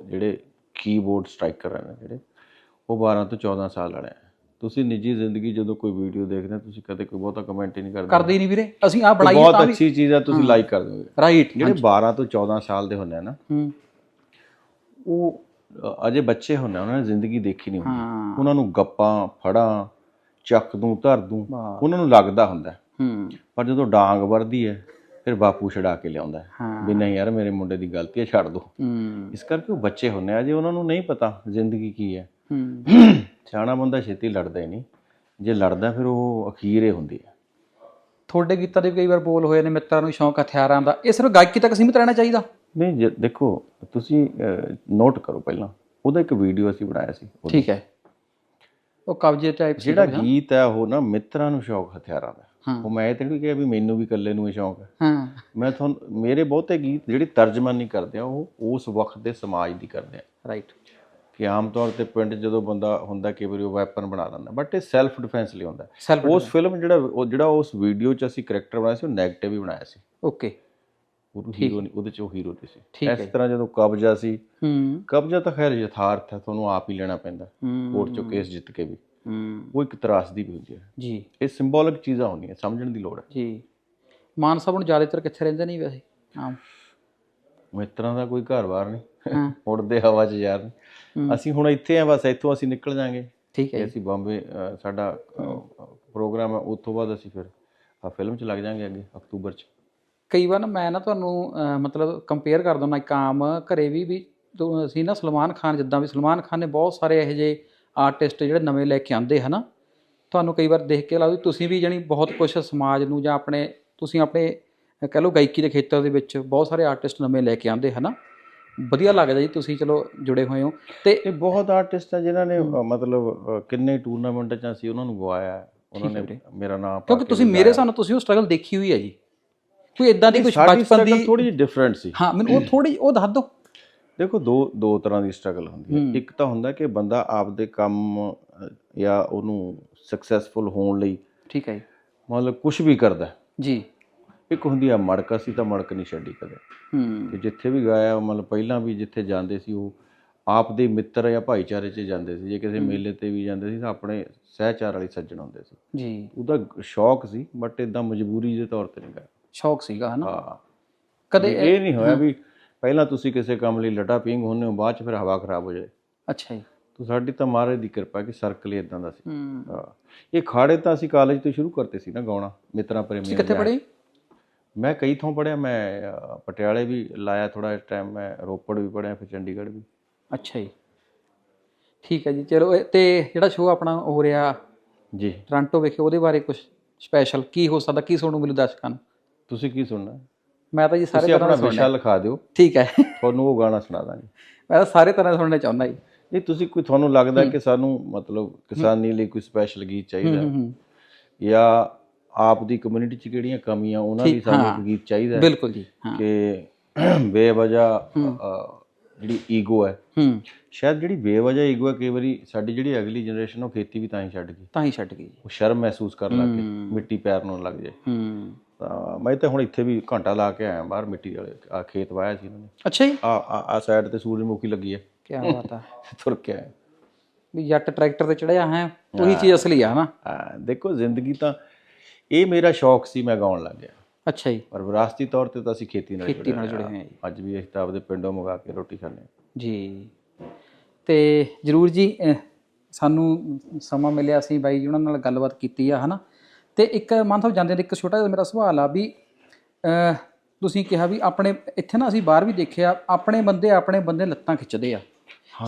ਜਿਹੜੇ ਕੀਬੋਰਡ ਸਟ੍ਰਾਈਕਰ ਹਨ ਜਿਹੜੇ ਉਹ 12 ਤੋਂ 14 ਸਾਲ ਵਾਲੇ ਆ। ਤੁਸੀਂ ਨਿੱਜੀ ਜ਼ਿੰਦਗੀ ਜਦੋਂ ਕੋਈ ਵੀਡੀਓ ਦੇਖਦੇ ਹੋ ਤੁਸੀਂ ਕਦੇ ਕੋਈ ਬਹੁਤਾ ਕਮੈਂਟ ਹੀ ਨਹੀਂ ਕਰਦੇ। ਕਰਦੇ ਹੀ ਨਹੀਂ ਵੀਰੇ। ਅਸੀਂ ਆ ਤੇ ਬਣਾਈਏ ਬਹੁਤ ਅੱਛੀ ਚੀਜ਼ ਆ ਤੁਸੀਂ ਲਾਈਕ ਕਰ ਦੋਗੇ ਰਾਈਟ ਜਿਹੜੇ 12 ਤੋਂ 14 ਸਾਲ ਦੇ ਹੁੰਦੇ ਆ ਨਾ ਹੂੰ। ਉਹ ਅਜੇ ਬੱਚੇ ਹੁੰਦੇ ਉਹਨਾਂ ਨੇ ਜ਼ਿੰਦਗੀ ਦੇਖੀ ਨਹੀਂ ਹੁੰਦੀ। ਉਹਨਾਂ ਨੂੰ ਗੱਪਾਂ ਫੜਾਂ ਚੱਕ ਦੂੰ ਧਰ ਦੂੰ। ਉਹਨਾਂ ਨੂੰ ਲੱਗਦਾ ਹੁੰਦਾ ਹੈ। ਪਰ ਜਦੋਂ ਡਾਂਗ ਵਰਦੀ ਹੈ ਫਿਰ ਬਾਪੂ ਛਡਾ ਕੇ ਲਿਆਉਂਦਾ ਵੀ ਨਹੀਂ ਯਾਰ ਮੇਰੇ ਮੁੰਡੇ ਦੀ ਗਲਤੀ ਹੈ ਛੱਡ ਦੋ। ਇਸ ਕਰਕੇ ਉਹ ਬੱਚੇ ਹੁੰਦੇ ਆ। ਜੇ ਉਹਨਾਂ ਨੂੰ ਨਹੀਂ ਪਤਾ ਜ਼ਿੰਦਗੀ ਕੀ ਹੈ। ਸਿਆਣਾ ਬੰਦਾ ਛੇਤੀ ਲੜਦਾ ਹੀ ਨਹੀਂ। ਜੇ ਲੜਦਾ ਫਿਰ ਉਹ ਅਖੀਰੇ ਹੁੰਦੀ ਹੈ। ਤੁਹਾਡੇ ਗੀਤਾਂ ਦੇ ਕਈ ਵਾਰ ਬੋਲ ਹੋਏ ਨੇ ਮਿੱਤਰਾਂ ਨੂੰ ਸ਼ੌਂਕ ਹਥਿਆਰਾਂ ਦਾ। ਇਹ ਸਿਰਫ ਗਾਇਕੀ ਤੱਕ ਸੀਮਿਤ ਰਹਿਣਾ ਚਾਹੀਦਾ? ਨਹੀਂ ਦੇਖੋ ਤੁਸੀਂ ਨੋਟ ਕਰੋ ਪਹਿਲਾਂ। ਉਹਦਾ ਇੱਕ ਵੀਡੀਓ ਅਸੀਂ ਬਣਾਇਆ ਸੀ। ਠੀਕ ਹੈ। ਉਹ ਕਬਜ਼ੇ ਟਾਈਪ ਜਿਹੜਾ ਗੀਤ ਹੈ ਉਹ ਨਾ ਮਿੱਤਰਾਂ ਨੂੰ ਸ਼ੌਕ ਹਥਿਆਰਾਂ ਦਾ। ਉਹ ਮੈਂ ਇਹ ਤਾਂ ਨਹੀਂ ਕਿਹਾ ਵੀ ਮੈਨੂੰ ਵੀ ਇਕੱਲੇ ਨੂੰ ਇਹ ਸ਼ੌਕ ਹੈ। ਹਾਂ। ਮੈਂ ਤੁਹਾਨੂੰ ਮੇਰੇ ਬਹੁਤੇ ਗੀਤ ਜਿਹੜੀ ਤਰਜਮਾਨੀ ਕਰਦੇ ਆ ਉਹ ਉਸ ਵਕਤ ਦੇ ਸਮਾਜ ਦੀ ਕਰਦੇ ਆ। ਰਾਈਟ ਕਿ ਆਮ ਤੌਰ ਤੇ ਪਿੰਡ ਜਦੋਂ ਬੰਦਾ ਹੁੰਦਾ ਕਈ ਵਾਰੀ ਉਹ ਵੈਪਨ ਬਣਾ ਲੈਂਦਾ ਬਟ ਇਹ ਸੈਲਫ ਡਿਫੈਂਸ ਲਈ ਹੁੰਦਾ। ਉਸ ਫਿਲਮ ਜਿਹੜਾ ਉਹ ਜਿਹੜਾ ਉਸ ਵੀਡੀਓ 'ਚ ਅਸੀਂ ਕਰੈਕਟਰ ਬਣਾਇਆ ਸੀ ਉਹ 네ਗੇਟਿਵ ਹੀ ਬਣਾਇਆ ਸੀ। ਓਕੇ ਉਹ ਹੀਰੋ ਨਹੀਂ ਉਹਦੇ 'ਚ ਉਹ ਹੀਰੋ ਤੇ ਸੀ। ਇਸ ਤਰ੍ਹਾਂ ਜਦੋਂ ਕਬਜ਼ਾ ਸੀ ਹੂੰ। ਕਬਜ਼ਾ ਤਾਂ ਖੈਰ ਯਥਾਰਥ ਹੈ ਤੁਹਾਨੂੰ ਆਪ ਹੀ ਲੈਣਾ ਪੈਂਦਾ ਕੋਰਟ 'ਚੋਂ ਕੇਸ ਜਿੱਤ ਕੇ ਵੀ। ਹੂੰ। ਉਹ ਇੱਕ ਤਰਾਸਦੀ ਵੀ ਹੁੰਦੀ ਹੈ। ਜੀ। ਇਹ ਸਿੰਬੋਲਿਕ ਚੀਜ਼ਾਂ ਹੁੰਦੀਆਂ ਸਮਝਣ ਦੀ ਲੋੜ ਹੈ। ਜੀ। ਮਾਨ ਸਾਹਿਬ ਹੁਣ ਜ਼ਿਆਦਾਤਰ ਕਿੱਥੇ ਰਹਿੰਦੇ ਨਹੀਂ ਵੈਸੇ? ਹਾਂ ਮਿੱਤਰਾਂ ਦਾ ਕੋਈ ਘਰ-ਬਾਰ ਨਹੀਂ। ਉੜਦੇ ਹਵਾ 'ਚ ਯਾਰ। ਅਸੀਂ ਹੁਣ ਇੱਥੇ ਆ ਬਸ ਇੱਥੋਂ ਅਸੀਂ ਨਿਕਲ ਜਾਾਂਗੇ। ਠੀਕ ਹੈ। ਅਸੀਂ ਬੰਬੇ ਸਾਡਾ ਪ੍ਰੋਗਰਾਮ ਹੈ। ਉਸ ਤੋਂ ਬਾਅਦ ਅਸੀਂ ਫਿਰ ਆ ਫਿਲਮ 'ਚ ਲੱਗ ਜਾਾਂਗੇ ਅੱਗੇ ਅਕਤੂਬਰ 'ਚ। ਕਈ ਵਾਰ ਨਾ ਮੈਂ ਨਾ ਤੁਹਾਨੂੰ ਅਹ, ਮਤਲਬ ਕੰਪੇਅਰ ਕਰ ਦਿੰਦਾ ਇੱਕ ਆਮ ਘਰੇ ਵੀ ਵੀ ਤੂੰ- ਅਸੀਂ ਨਾ ਸਲਮਾਨ ਖਾਨ ਜਿੱਦਾਂ ਵੀ ਸਲਮਾਨ ਖਾਨ ਨੇ ਬਹੁਤ ਸਾਰੇ ਇਹੋ ਜਿਹੇ ਆਰਟਿਸਟ ਜਿਹੜੇ ਨਵੇਂ ਲੈ ਕੇ ਆਉਂਦੇ ਹਨਾ। ਤੁਹਾਨੂੰ ਕਈ ਵਾਰ ਦੇਖ ਕੇ ਲੱਗਦਾ ਤੁਸੀਂ ਵੀ ਜਾਣੀ ਬਹੁਤ ਕੁਝ ਸਮਾਜ ਨੂੰ ਜਾਂ ਆਪਣੇ ਤੁਸੀਂ ਆਪਣੇ ਅ, ਕਹਿ ਲਓ ਗਾਇਕੀ ਦੇ ਖੇਤਰ ਦੇ ਵਿੱਚ ਬਹੁਤ ਸਾਰੇ ਆਰਟਿਸਟ ਨਵੇਂ ਲੈ ਕੇ ਆਉਂਦੇ ਹਨਾ। ਵਧੀਆ ਲੱਗਦਾ ਜੀ ਤੁਸੀਂ ਚਲੋ ਜੁੜੇ ਹੋਏ ਹੋ। ਤੇ ਇਹ ਬਹੁਤ ਆਰਟਿਸਟ ਆ ਜਿਨ੍ਹਾਂ ਨੇ ਅ, ਮਤਲਬ ਅ, ਕਿੰਨੇ ਟੂਰਨਾਮੈਂਟ 'ਚ ਅਸੀਂ ਉਹਨਾਂ ਨੂੰ ਗਵਾਇਆ ਹੈ। ਉਹਨਾਂ ਨੇ ਮੇਰਾ ਨਾਮ ਪਾ ਕਿਉਂਕਿ ਕੇ ਤੁਸੀਂ ਮੇਰੇ ਹਿਸਾਬ ਨਾਲ ਤੁਸੀਂ ਉਹ ਸਟਰਗਲ ਦੇਖੀ ਹੋਈ ਹੈ ਜੀ। ਕੋਈ ਇਦਾਂ ਦੀ ਕੁਝ ਬਚਪਨ ਦੀ ਥੋੜੀ ਜਿਹੀ ਡਿਫਰੈਂਟ ਸੀ। ਹਾਂ ਮੈਨੂੰ ਉਹ ਥੋੜੀ ਉਹ ਦੱਸ ਦਿਓ ਦੇਖੋ ਦੋ ਦੋ ਤਰ੍ਹਾਂ ਦੀ ਸਟਰਗਲ ਹੁੰਦੀ ਹੈ। ਇੱਕ ਤਾਂ ਹੁੰਦਾ ਕਿ ਬੰਦਾ ਆਪਦੇ ਕੰਮ ਜਾਂ ਉਹਨੂੰ ਸਕਸੈਸਫੁਲ ਹੋਣ ਲਈ ਠੀਕ ਹੈ ਮਤਲਬ ਕੁਝ ਵੀ ਕਰਦਾ। ਜੀ। ਇੱਕ ਹੁੰਦੀ ਆ ਮੜਕ ਅਸੀਂ ਤਾਂ ਮੜਕ ਨਹੀਂ ਛੱਡੀ ਕਦੇ। ਹੂੰ। ਤੇ ਜਿੱਥੇ ਵੀ ਗਾਇਆ ਮਤਲਬ ਪਹਿਲਾਂ ਵੀ ਜਿੱਥੇ ਜਾਂਦੇ ਸੀ ਉਹ ਆਪ ਦੇ ਮਿੱਤਰ ਜਾਂ ਭਾਈਚਾਰੇ 'ਚ ਜਾਂਦੇ ਸੀ। ਜੇ ਕਿਸੇ ਮੇਲੇ ਤੇ ਵੀ ਜਾਂਦੇ ਸੀ ਤਾਂ ਆਪਣੇ ਸਹਿਚਾਰ ਵਾਲੀ ਸੱਜਣ ਹੁੰਦੇ ਸੀ। ਜੀ। ਉਹਦਾ ਸ਼ੌਕ ਸੀ ਬਟ ਇਦਾਂ ਮਜਬੂਰੀ ਦੇ ਤੌਰ ਤੇ ਨਹੀਂ ਗਿਆ ਸ਼ੌਕ ਸੀਗਾ ਹਨਾ? ਹਾਂ। ਕਦੇ ਵੀ ਇਹ ਨਹੀਂ ਹੋਇਆ ਵੀ ਪਹਿਲਾਂ ਤੁਸੀਂ ਕਿਸੇ ਕੰਮ ਲਈ ਲਟਾ ਪਿੰਗ ਹੁੰਨੇ ਹੋ ਬਾਅਦ ਚ ਫਿਰ ਹਵਾ ਖਰਾਬ ਹੋ ਜਾਏ। ਅੱਛਾ ਜੀ। ਤਾਂ ਸਾਡੀ ਤਾਂ ਮਹਾਰਾਜ ਦੀ ਕਿਰਪਾ ਕਿ ਸਰਕਲ ਹੀ ਇਦਾਂ ਦਾ ਸੀ। ਹੂੰ। ਹਾਂ। ਇਹ ਖਾੜੇ ਤਾਂ ਅਸੀਂ ਕਾਲਜ ਤੋਂ ਸ਼ੁਰੂ ਕਰਤੇ ਸੀ ਨਾ ਗਾਉਣਾ ਮਿੱਤਰਾਂ ਤੁਸੀਂ ਪ੍ਰੇਮੀਆਂ ਕਿੱਥੇ। ਪੜ੍ਹੇ? ਮੈਂ ਕਈ ਥਾਂ ਪੜਿਆ ਮੈਂ ਅ, ਪਟਿਆਲੇ ਵੀ ਲਾਇਆ ਥੋੜਾ ਟਾਈਮ ਮੈਂ ਰੋਪੜ ਵੀ ਪੜਿਆ ਫਿਰ ਚੰਡੀਗੜ੍ਹ ਵੀ। ਅੱਛਾ ਜੀ। ਠੀਕ ਹੈ ਜੀ ਚਲੋ ਇਹ- ਤੇ ਜਿਹੜਾ ਸ਼ੋਅ ਆਪਣਾ ਹੋ ਰਿਹਾ ਜੀ। ਟ੍ਰਾਂਟੋ ਵਿਖੇ ਉਹਦੇ ਬਾਰੇ ਕੁਝ ਸਪੈਸ਼ਲ ਕੀ ਹੋ ਸਕਦਾ ਕੀ ਸੁਣਨ ਨੂੰ ਮਿਲੂ ਦਰਸ਼ਕਾਂ ਨੂੰ? ਤੁਸੀਂ ਕੀ ਸੁਣਨਾ? ਮੈਂ ਤਾਂ ਜੀ ਸਾਰੇ ਤਰ੍ਹਾਂ ਆਪਣਾ ਦਾ ਵਿਸ਼ਾ ਸੁਣਨਾ ਲਿਖਾ ਦਿਓ। ਠੀਕ ਹੈ। ਤੁਹਾਨੂੰ ਉਹ ਗਾਣਾ ਸੁਣਾ ਦਾਂਗੇ। ਮੈਂ ਤਾਂ ਸਾਰੇ ਤਰ੍ਹਾਂ ਦਾ ਸੁਣਨਾ ਚਾਹੁੰਦਾ ਜੀ। ਨਹੀਂ ਤੁਸੀਂ ਕੋਈ ਤੁਹਾਨੂੰ ਲੱਗਦਾ ਕਿ ਸਾਨੂੰ ਮਤਲਬ ਕਿਸਾਨੀ ਲਈ ਕੋਈ ਸਪੈਸ਼ਲ ਗੀਤ ਚਾਹੀਦਾ? ਹੂੰ ਹੂੰ। ਜਾਂ ਆਪ ਦੀ ਕਮਿਊਨਿਟੀ 'ਚ ਕਿਹੜੀਆਂ ਕਮੀਆਂ ਉਹਨਾਂ ਲਈ ਸਾਨੂੰ ਇੱਕ ਗੀਤ ਚਾਹੀਦਾ ਹੈ? ਬਿਲਕੁਲ ਜੀ ਹਾਂ। ਕਿ ਬੇਵਜ੍ਹਾ ਅ, ਜਿਹੜੀ ਈਗੋ ਹੈ। ਹੂੰ। ਸ਼ਾਇਦ ਜਿਹੜੀ ਬੇਵਜ੍ਹਾ ਈਗੋ ਹੈ ਕਈ ਵਾਰੀ ਸਾਡੀ ਜਿਹੜੀ ਅਗਲੀ ਜਨਰੇਸ਼ਨ ਉਹ ਖੇਤੀ ਵੀ ਤਾਂ ਹੀ ਛੱਡ ਗਈ। ਤਾਂ ਹੀ ਛੱਡ ਗਈ ਜੀ। ਉਹ ਸ਼ਰਮ ਮਹਿਸੂਸ ਕਰਨ ਲੱਗ ਗਏ ਮਿੱਟੀ ਪੈਰ ਨੂੰ ਲੱਗ ਜਾਏ। ਹੂੰ। ਤਾਂ ਮੈਂ ਤਾਂ ਹੁਣ ਇੱਥੇ ਵੀ ਘੰਟਾ ਲਾ ਕੇ ਆਇਆ ਬਾਹਰ ਮਿੱਟੀ ਵਾਲੇ ਆ ਖੇਤ ਵਾਇਆ ਸੀ ਉਹਨਾਂ ਨੇ। ਅੱਛਾ ਜੀ। ਆ ਆ ਆ ਸਾਈਡ ਤੇ ਸੂਰਜਮੁਖੀ ਲੱਗੀ ਹੈ ਕੀ ਬਾਤ ਆ। ਤੁਰ ਕੇ ਆਇਆ। ਵੀ ਜੱਟ ਟਰੈਕਟਰ ਤੇ ਚੜਿਆ ਹੈ ਉਹੀ ਚੀਜ਼ ਅਸਲੀ ਆ ਹਨਾ? ਹਾਂ, ਦੇਖੋ ਜ਼ਿੰਦਗੀ ਤਾਂ ਇਹ ਮੇਰਾ ਸ਼ੌਕ ਸੀ ਮੈਂ ਗਾਉਣ ਲੱਗ ਗਿਆ। ਅੱਛਾ ਜੀ। ਪਰ ਵਿਰਾਸਤੀ ਤੌਰ ਤੇ ਤਾਂ ਅਸੀਂ ਖੇਤੀ ਨਾਲ ਖੇਤੀ ਨਾਲ ਜੁੜੇ ਹੋਏ ਜੀ। ਅੱਜ ਵੀ ਅਸੀਂ ਤਾਂ ਆਪਦੇ ਪਿੰਡੋਂ ਮੰਗਾ ਕੇ ਰੋਟੀ ਖਾਂਦੇ ਹਾਂ। ਜੀ। ਤੇ ਜਰੂਰ ਜੀ ਸਾਨੂੰ ਸਮਾਂ ਮਿਲਿਆ ਸੀ ਬਾਈ ਜੀ ਉਹਨਾਂ ਨਾਲ ਗੱਲਬਾਤ ਕੀਤੀ ਆ ਹਨਾ? ਤੇ ਇੱਕ ਮਨ ਸਾਹਿਬ ਜਾਂਦੇ ਦੇ ਇੱਕ ਛੋਟਾ ਜਿਹਾ ਮੇਰਾ ਸਵਾਲ ਆ ਵੀ ਤੁਸੀਂ ਕਿਹਾ ਵੀ ਆਪਣੇ ਇੱਥੇ ਨਾ ਅਸੀਂ ਬਾਹਰ ਵੀ ਦੇਖਿਆ ਆਪਣੇ ਬੰਦੇ ਆਪਣੇ ਬੰਦੇ ਲੱਤਾਂ ਖਿੱਚਦੇ ਆ।